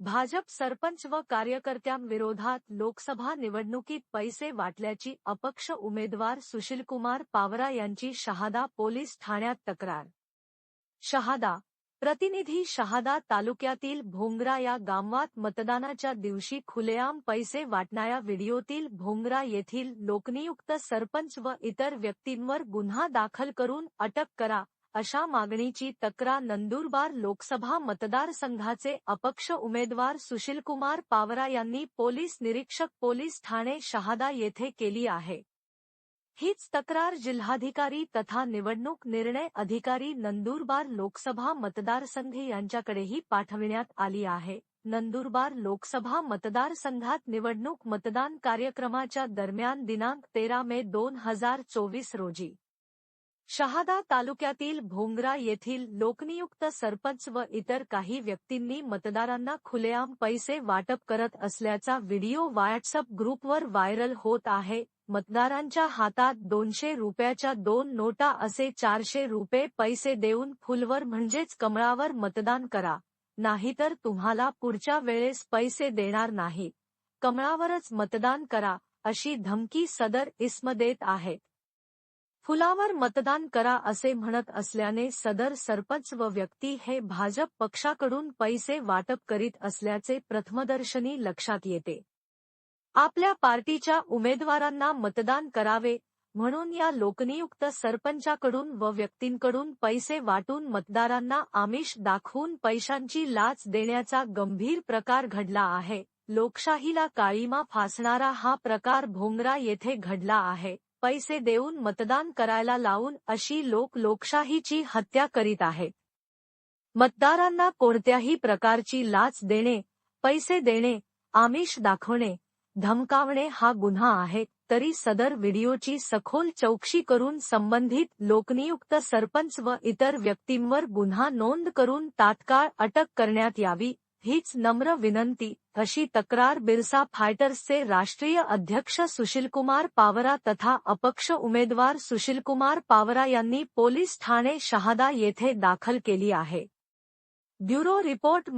भाजप सरपंच व कार्यकर्त्यांविरोधात लोकसभा निवडणुकीत पैसे वाटल्याची अपक्ष उमेदवार सुशीलकुमार पावरा यांची शहादा पोलीस ठाण्यात तक्रार. शहादा प्रतिनिधी शहादा तालुक्यातील भोंगरा या गावात मतदानाच्या दिवशी खुलेआम पैसे वाटणाऱ्या व्हिडिओतील भोंगरा येथील लोकनियुक्त सरपंच व इतर व्यक्तींवर गुन्हा दाखल करून अटक करा अशा मागणीची तक्रार नंदुरबार लोकसभा मतदारसंघाचे अपक्ष उमेदवार सुशीलकुमार पावरा यांनी पोलीस निरीक्षक पोलीस ठाणे शहादा येथे केली आहे. हीच तक्रार जिल्हाधिकारी तथा निवडणूक निर्णय अधिकारी नंदुरबार लोकसभा मतदारसंघ यांच्याकडेही पाठविण्यात आली आहे. नंदुरबार लोकसभा मतदारसंघात निवडणूक मतदान कार्यक्रमाच्या दरम्यान दिनांक तेरा मे दोन हजार चोवीस रोजी शहादा तालुक्यातील भोंगरा येथील लोकनियुक्त सरपंच व इतर काही व्यक्तींनी मतदारांना खुलेआम पैसे वाटप करत असल्याचा व्हिडिओ व्हॉट्सअप ग्रुपवर व्हायरल होत आहे. मतदारांच्या हातात दोनशे रुपयाच्या दोन नोटा असे चारशे रुपये पैसे देऊन फुलवर म्हणजेच कमळावर मतदान करा. नाहीतर तुम्हाला पुढच्या वेळेस पैसे देणार नाही. कमळावरच मतदान करा अशी धमकी सदर इस्म देत आहेत. फुलावर मतदान करा असे म्हणत असल्याने सदर सरपंच व व्यक्ती हे भाजप पक्षाकडून पैसे वाटप करीत असल्याचे प्रथमदर्शनी लक्षात येते. आपल्या पार्टीच्या उमेदवारांना मतदान करावे म्हणून या लोकनियुक्त सरपंचाकडून व व्यक्तींकडून पैसे वाटून मतदारांना आमिष दाखवून पैशांची लाच देण्याचा गंभीर प्रकार घडला आहे. लोकशाहीला काळीमा फासणारा हा प्रकार भोंगरा येथे घडला आहे. पैसे देऊन मतदान करायला लावून अशी लोक लोकशाहीची हत्या करीत आहेत. मतदारांना कोणत्याही प्रकारची लाच देणे पैसे देणे आमिष दाखवणे धमकावणे हा गुन्हा आहे तरी सदर व्हिडिओची सखोल चौकशी करून संबंधित लोकनियुक्त सरपंच व इतर व्यक्तींवर गुन्हा नोंद करून तात्काळ अटक करण्यात यावी हीच नम्र विनंती अशी तक्रार बिरसा फायटर्सचे राष्ट्रीय अध्यक्ष सुशीलकुमार पावरा तथा अपक्ष उमेदवार सुशीलकुमार पावरा यांनी पोलीस ठाणे शहादा येथे दाखल केली आहे. Bureau report